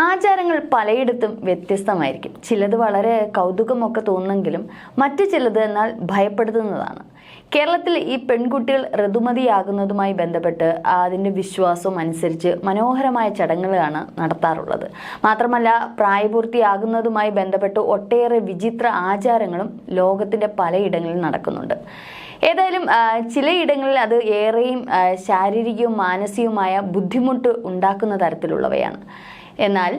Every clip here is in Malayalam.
ആചാരങ്ങൾ പലയിടത്തും വ്യത്യസ്തമായിരിക്കും. ചിലത് വളരെ കൗതുകമൊക്കെ തോന്നുമെങ്കിലും മറ്റു ചിലത് എന്നാൽ ഭയപ്പെടുത്തുന്നതാണ്. കേരളത്തിൽ ഈ പെൺകുട്ടികൾ ഋതുമതിയാകുന്നതുമായി ബന്ധപ്പെട്ട് അതിന്റെ വിശ്വാസവും അനുസരിച്ച് മനോഹരമായ ചടങ്ങുകളാണ് നടത്താറുള്ളത്. മാത്രമല്ല പ്രായപൂർത്തിയാകുന്നതുമായി ബന്ധപ്പെട്ട് ഒട്ടേറെ വിചിത്ര ആചാരങ്ങളും ലോകത്തിന്റെ പലയിടങ്ങളിൽ നടക്കുന്നുണ്ട്. ഏതായാലും ചിലയിടങ്ങളിൽ അത് ഏറെയും ശാരീരികവും മാനസികവുമായ ബുദ്ധിമുട്ട് ഉണ്ടാക്കുന്ന തരത്തിലുള്ളവയാണ്. എന്നാൽ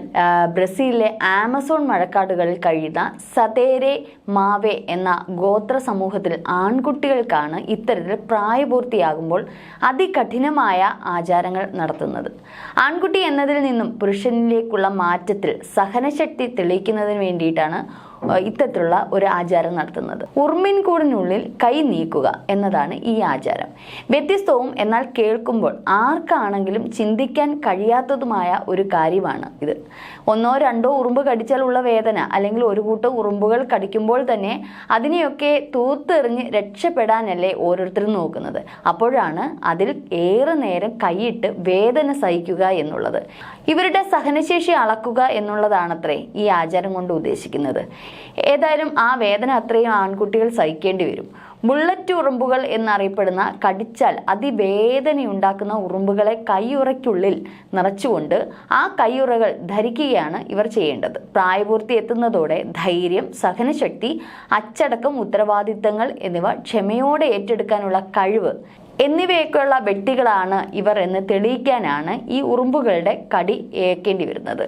ബ്രസീലിലെ ആമസോൺ മഴക്കാടുകളിൽ കഴിയുന്ന സതേരെ മാവെ എന്ന ഗോത്ര സമൂഹത്തിൽ ആൺകുട്ടികൾക്കാണ് ഇത്തരത്തിൽ പ്രായപൂർത്തിയാകുമ്പോൾ അതികഠിനമായ ആചാരങ്ങൾ നടത്തുന്നത്. ആൺകുട്ടി എന്നതിൽ നിന്നും പുരുഷനിലേക്കുള്ള മാറ്റത്തിൽ സഹനശക്തി തെളിയിക്കുന്നതിന് വേണ്ടിയിട്ടാണ് ഇത്തരത്തിലുള്ള ഒരു ആചാരം നടത്തുന്നത്. ഉർമിൻകൂടിനുള്ളിൽ കൈ നീക്കുക എന്നതാണ് ഈ ആചാരം. വ്യത്യസ്തവും എന്നാൽ കേൾക്കുമ്പോൾ ആർക്കാണെങ്കിലും ചിന്തിക്കാൻ കഴിയാത്തതുമായ ഒരു കാര്യമാണ് ഇത്. ഒന്നോ രണ്ടോ ഉറുമ്പ് കടിച്ചാലുള്ള വേദന അല്ലെങ്കിൽ ഒരു കൂട്ടം ഉറുമ്പുകൾ കടിക്കുമ്പോൾ തന്നെ അതിനെയൊക്കെ തൂത്തെറിഞ്ഞ് രക്ഷപ്പെടാനല്ലേ ഓരോരുത്തരും നോക്കുന്നത്. അപ്പോഴാണ് അതിൽ ഏറെ നേരം കൈയിട്ട് വേദന സഹിക്കുക എന്നുള്ളത്. ഇവരുടെ സഹനശേഷി അളക്കുക എന്നുള്ളതാണത്രേ ഈ ആചാരം കൊണ്ട് ഉദ്ദേശിക്കുന്നത്. ഏതായാലും ആ വേദന അത്രയും ആൺകുട്ടികൾ സഹിക്കേണ്ടി വരും. ബുള്ളറ്റ് ഉറുമ്പുകൾ എന്നറിയപ്പെടുന്ന കടിച്ചാൽ അതിവേദനയുണ്ടാക്കുന്ന ഉറുമ്പുകളെ കൈയുറയ്ക്കുള്ളിൽ നിറച്ചുകൊണ്ട് ആ കൈയുറകൾ ധരിക്കുകയാണ് ഇവർ ചെയ്യേണ്ടത്. പ്രായപൂർത്തി എത്തുന്നതോടെ ധൈര്യം സഹനശക്തി അച്ചടക്കം ഉത്തരവാദിത്തങ്ങൾ എന്നിവ ക്ഷമയോടെ ഏറ്റെടുക്കാനുള്ള കഴിവ് എന്നിവയൊക്കെയുള്ള വ്യക്തികളാണ് ഇവർ എന്ന് തെളിയിക്കാനാണ് ഈ ഉറുമ്പുകളുടെ കടി ഏക്കേണ്ടി വരുന്നത്.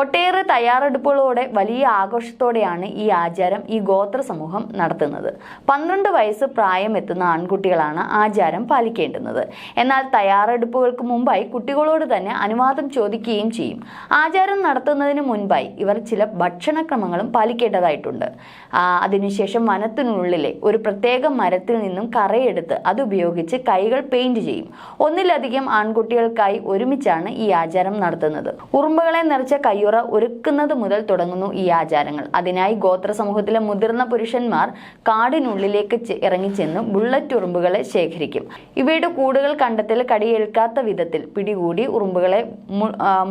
ഒട്ടേറെ തയ്യാറെടുപ്പുകളോടെ വലിയ ആഘോഷത്തോടെയാണ് ഈ ആചാരം ഈ ഗോത്ര സമൂഹം നടത്തുന്നത്. പന്ത്രണ്ട് വയസ്സ് പ്രായം എത്തുന്ന ആൺകുട്ടികളാണ് ആചാരം പാലിക്കേണ്ടുന്നത്. എന്നാൽ തയ്യാറെടുപ്പുകൾക്ക് മുമ്പായി കുട്ടികളോട് തന്നെ അനുവാദം ചോദിക്കുകയും ചെയ്യും. ആചാരം നടത്തുന്നതിന് മുൻപായി ഇവർ ചില ഭക്ഷണക്രമങ്ങളും പാലിക്കേണ്ടതായിട്ടുണ്ട്. അതിനുശേഷം വനത്തിനുള്ളിലെ ഒരു പ്രത്യേക മരത്തിൽ നിന്നും കറയെടുത്ത് അതുപയോഗിച്ച് കൈകൾ പെയിന്റ് ചെയ്യും. ഒന്നിലധികം ആൺകുട്ടികൾക്കായി ഒരുമിച്ചാണ് ഈ ആചാരം നടത്തുന്നത്. ഉറുമ്പുകളെ നിറച്ച കയ്യുറ ഒരുക്കുന്നത് മുതൽ തുടങ്ങുന്നു ഈ ആചാരങ്ങൾ. അതിനായി ഗോത്ര സമൂഹത്തിലെ മുതിർന്ന പുരുഷന്മാർ കാടിനുള്ളിലേക്ക് ഇറങ്ങിച്ചെന്ന് ബുള്ളറ്റ് ഉറുമ്പുകളെ ശേഖരിക്കും. ഇവയുടെ കൂടുകൾ കണ്ടെത്തൽ കടിയേൽക്കാത്ത വിധത്തിൽ പിടികൂടി ഉറുമ്പുകളെ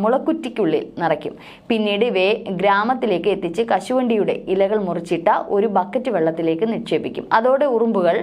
മുളക്കുറ്റിക്കുള്ളിൽ നിറയ്ക്കും. പിന്നീട് ഇവയെ ഗ്രാമത്തിലേക്ക് എത്തിച്ച് കശുവണ്ടിയുടെ ഇലകൾ മുറിച്ചിട്ട ഒരു ബക്കറ്റ് വെള്ളത്തിലേക്ക് നിക്ഷേപിക്കും. അതോടെ ഉറുമ്പുകൾ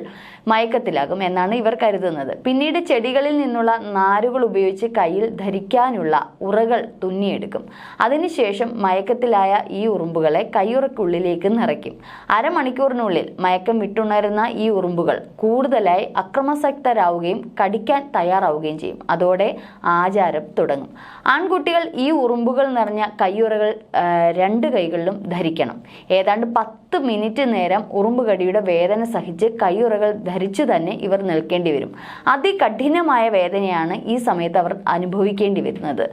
മയക്കത്തിലാകും എന്നാണ് ഇവർ കരുതുന്നത്. പിന്നീട് ചെടികളിൽ നിന്നുള്ള നാരുകൾ ഉപയോഗിച്ച് കയ്യിൽ ധരിക്കാനുള്ള ഉറകൾ തുന്നിയെടുക്കും. അതിനുശേഷം മയക്കത്തിലായ ഈ ഉറുമ്പുകളെ കയ്യുറക്കുള്ളിലേക്ക് നിറയ്ക്കും. അരമണിക്കൂറിനുള്ളിൽ മയക്കം വിട്ടുണരുന്ന ഈ ഉറുമ്പുകൾ കൂടുതലായി അക്രമസക്തരാവുകയും കടിക്കാൻ തയ്യാറാവുകയും ചെയ്യും. അതോടെ ആചാരം തുടങ്ങും. ആൺകുട്ടികൾ ഈ ഉറുമ്പുകൾ നിറഞ്ഞ കയ്യുറകൾ രണ്ട് കൈകളിലും ധരിക്കണം. ഏതാണ്ട് പത്ത് മിനിറ്റ് നേരം ഉറുമ്പുകടിയുടെ വേദന സഹിച്ച് കയ്യുറകൾ ധരിച്ചു തന്നെ ഇവർ നിൽക്കേണ്ടി വരും അതികഠിനമായ വേദനയാണ് ഈ സമയത്ത് അവർ അനുഭവിക്കേണ്ടി വരുന്നത്.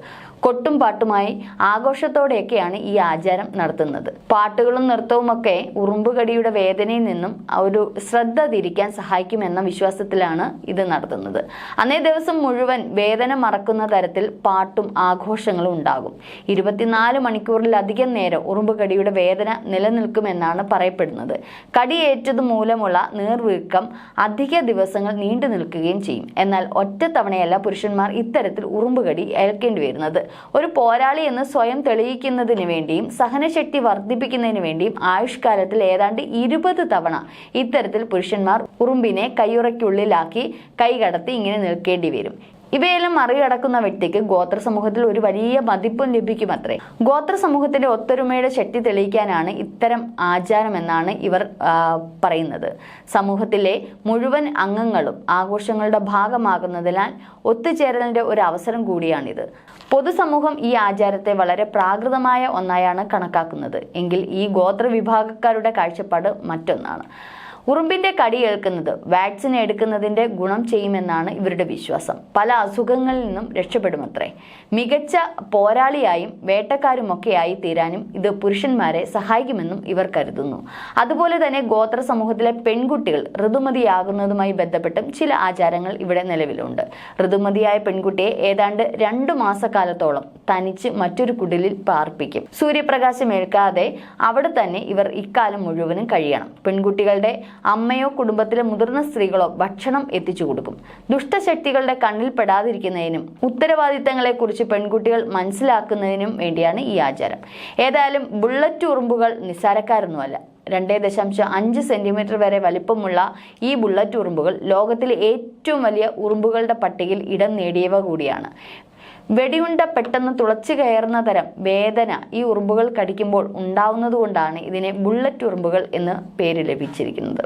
കൊട്ടും പാട്ടുമായി ആഘോഷത്തോടെയൊക്കെയാണ് ഈ ആചാരം നടത്തുന്നത്. പാട്ടുകളും നൃത്തവും ഒക്കെ ഉറുമ്പുകടിയുടെ വേദനയിൽ നിന്നും ഒരു ശ്രദ്ധ തിരിക്കാൻ സഹായിക്കുമെന്ന വിശ്വാസത്തിലാണ് ഇത് നടത്തുന്നത്. അന്നേ ദിവസം മുഴുവൻ വേദന മറക്കുന്ന തരത്തിൽ പാട്ടും ആഘോഷങ്ങളും ഉണ്ടാകും. ഇരുപത്തിനാല് മണിക്കൂറിലധികം നേരം ഉറുമ്പുകടിയുടെ വേദന നിലനിൽക്കുമെന്നാണ് പറയപ്പെടുന്നത്. കടിയേറ്റത് മൂലമുള്ള നീർവീക്കം അധിക ദിവസങ്ങൾ നീണ്ടു നിൽക്കുകയും ചെയ്യും. എന്നാൽ ഒറ്റ തവണയല്ല പുരുഷന്മാർ ഇത്തരത്തിൽ ഉറുമ്പുകടി ഏൽക്കേണ്ടി വരുന്നത്. ഒരു പോരാളി എന്ന് സ്വയം തെളിയിക്കുന്നതിന് വേണ്ടിയും സഹനശക്തി വർദ്ധിപ്പിക്കുന്നതിന് വേണ്ടിയും ആയുഷ്കാലത്തിൽ ഏതാണ്ട് ഇരുപത് തവണ ഇത്തരത്തിൽ പുരുഷന്മാർ ഉറുമ്പിനെ കയ്യുറയ്ക്കുള്ളിലാക്കി കൈകടത്തി ഇങ്ങനെ നിൽക്കേണ്ടി വരും. ഇവയെല്ലാം മറികടക്കുന്ന വ്യക്തിക്ക് ഗോത്ര സമൂഹത്തിൽ ഒരു വലിയ മതിപ്പും ലഭിക്കുമത്രേ. ഗോത്ര സമൂഹത്തിന്റെ ഒത്തൊരുമയുടെ ശക്തി തെളിയിക്കാനാണ് ഇത്തരം ആചാരം എന്നാണ് ഇവർ പറയുന്നത്. സമൂഹത്തിലെ മുഴുവൻ അംഗങ്ങളും ആഘോഷങ്ങളുടെ ഭാഗമാകുന്നതിനാൽ ഒത്തുചേരലിന്റെ ഒരു അവസരം കൂടിയാണിത്. പൊതുസമൂഹം ഈ ആചാരത്തെ വളരെ പ്രാകൃതമായ ഒന്നായാണ് കണക്കാക്കുന്നത്. എങ്കിൽ ഈ ഗോത്ര വിഭാഗക്കാരുടെ കാഴ്ചപ്പാട് മറ്റൊന്നാണ്. ഉറുമ്പിന്റെ കടി ഏൽക്കുന്നത് വാക്സിൻ എടുക്കുന്നതിന്റെ ഗുണം ചെയ്യുമെന്നാണ് ഇവരുടെ വിശ്വാസം. പല അസുഖങ്ങളിൽ നിന്നും രക്ഷപ്പെടുമത്രേ. മികച്ച പോരാളിയായും വേട്ടക്കാരുമൊക്കെയായി തീരാനും ഇത് പുരുഷന്മാരെ സഹായിക്കുമെന്നും ഇവർ കരുതുന്നു. അതുപോലെ തന്നെ ഗോത്ര സമൂഹത്തിലെ പെൺകുട്ടികൾ ഋതുമതിയാകുന്നതുമായി ബന്ധപ്പെട്ടും ചില ആചാരങ്ങൾ ഇവിടെ നിലവിലുണ്ട്. ഋതുമതിയായ പെൺകുട്ടിയെ ഏതാണ്ട് രണ്ടു മാസക്കാലത്തോളം തനിച്ച് മറ്റൊരു കുടിലിൽ പാർപ്പിക്കും. സൂര്യപ്രകാശം ഏൽക്കാതെ അവിടെ തന്നെ ഇവർ ഇക്കാലം മുഴുവനും കഴിയണം. പെൺകുട്ടികളുടെ അമ്മയോ കുടുംബത്തിലെ മുതിർന്ന സ്ത്രീകളോ ഭക്ഷണം എത്തിച്ചു കൊടുക്കും. ദുഷ്ടശക്തികളുടെ കണ്ണിൽ പെടാതിരിക്കുന്നതിനും ഉത്തരവാദിത്തങ്ങളെക്കുറിച്ച് പെൺകുട്ടികൾ മനസ്സിലാക്കുന്നതിനും വേണ്ടിയാണ് ഈ ആചാരം. ഏതായാലും ബുള്ളറ്റ് ഉറുമ്പുകൾ നിസ്സാരക്കാരൊന്നുമല്ല. രണ്ടേ ദശാംശം അഞ്ച് സെന്റിമീറ്റർ വരെ വലിപ്പമുള്ള ഈ ബുള്ളറ്റ് ഉറുമ്പുകൾ ലോകത്തിലെ ഏറ്റവും വലിയ ഉറുമ്പുകളുടെ പട്ടികയിൽ ഇടം നേടിയവ കൂടിയാണ്. വെടിയുണ്ട പെട്ടെന്ന് തുളച്ചു കയറുന്ന തരം വേദന ഈ ഉറുമ്പുകൾ കടിക്കുമ്പോൾ ഉണ്ടാവുന്നതുകൊണ്ടാണ് ഇതിനെ ബുള്ളറ്റ് ഉറുമ്പുകൾ എന്ന് പേര് ലഭിച്ചിരിക്കുന്നത്.